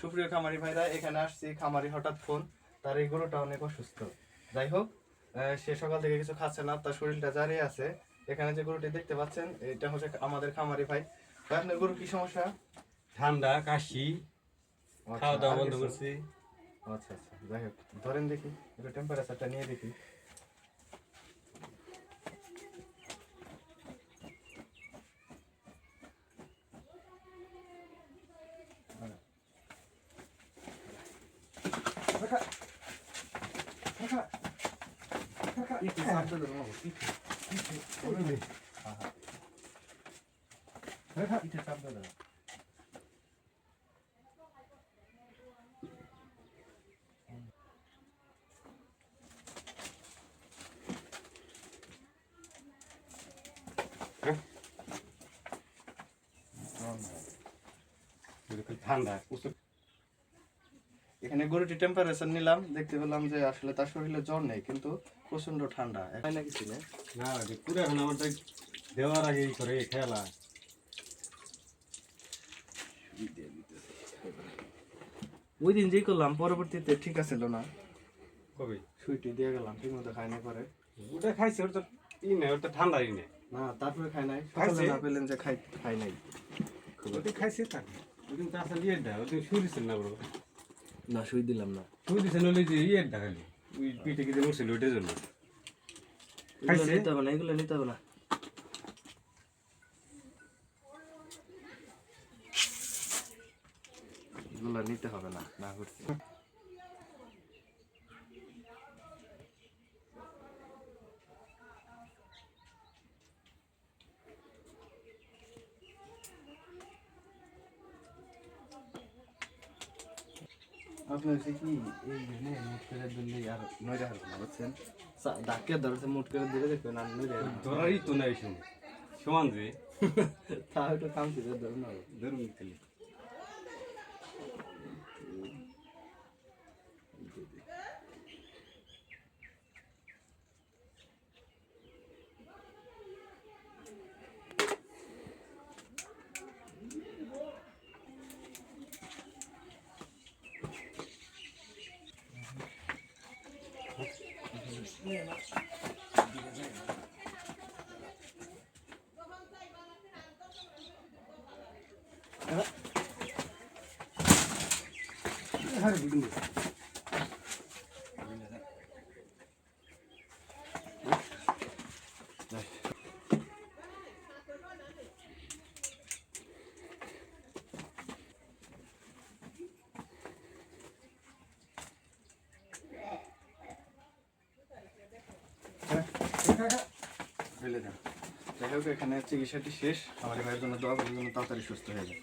সুপ্রিয় খামারি ভাইরা এখানে আসছি। খামারি হঠাৎ ফোন তার এই গরুটা অনেক অসুস্থ। যাই হোক সে সকাল থেকে কিছু খাচ্ছে না তার শরীরটা জারিয়ে আছে। এখানে যে গরুটি দেখতে পাচ্ছেন এটা হচ্ছে আমাদের খামারি ভাই। আপনার গরু কি সমস্যা? ঠান্ডা কাশি আচ্ছা, খাওয়া দাওয়া বন্ধ করছি। আচ্ছা আচ্ছা যাই হোক ধরেন দেখি একটু টেম্পারেচারটা নিয়ে দেখি একটু চাপ দিয়ে দেবো, পিঠে, চাপ। এরকম ঠান্ডা এখানে গরুটি টেম্পারেচার নিলাম দেখতে পেলাম যে আসলে তার শরীরে জ্বর নেই কিন্তু প্রচণ্ড ঠান্ডা। হয় নাকি ছিল? না পুরো এখন আমার দেওয়ার আগে করে খেলা। ওই দিন যেই করলাম পরবর্তীতে ঠিক আছিল না। কবে? সুইটি দিয়ে গেলাম ঠিক মতো খাই না পরে। ওটা খাইছে ওটা তো ই নেই ওটা ঠান্ডা ই নেই। না তারপরে খাই নাই। খাইছে? সকালে না পেলেন যে খাই খাই নাই। ওটা খাইছে তাকে। ওদিন তো আসলে ইয়ের দা ওদিন দিচ্ছেন না বড় না সুই দিলাম না। শুই দিছেন ওই যে ইয়ের ঢাকালি ওই পিঠে কিতে ছিল ওইটার জন্য? খাইছে? নিতে হবে না এগুলো নিতে হবে না। এগুলো নিতে হবে না না করছি আপনার হচ্ছে কি এই জন্য মুট করে দিলে আর নইরা হারবে না বুঝছেন? ডাকে ধরছে মুট করে দিলে দেখবেন আর নইরা হারবে না। ধরারই তো নাই শুনে সমান যে। তা একটু কামছি যে ধরুন না ধরুন খালি ফেলে দেন। যাই হোক, এখানে চিকিৎসাটি শেষ। আমার ভাইয়ের জন্য দোয়া করার জন্য তাড়াতাড়ি সুস্থ হয়ে যায়।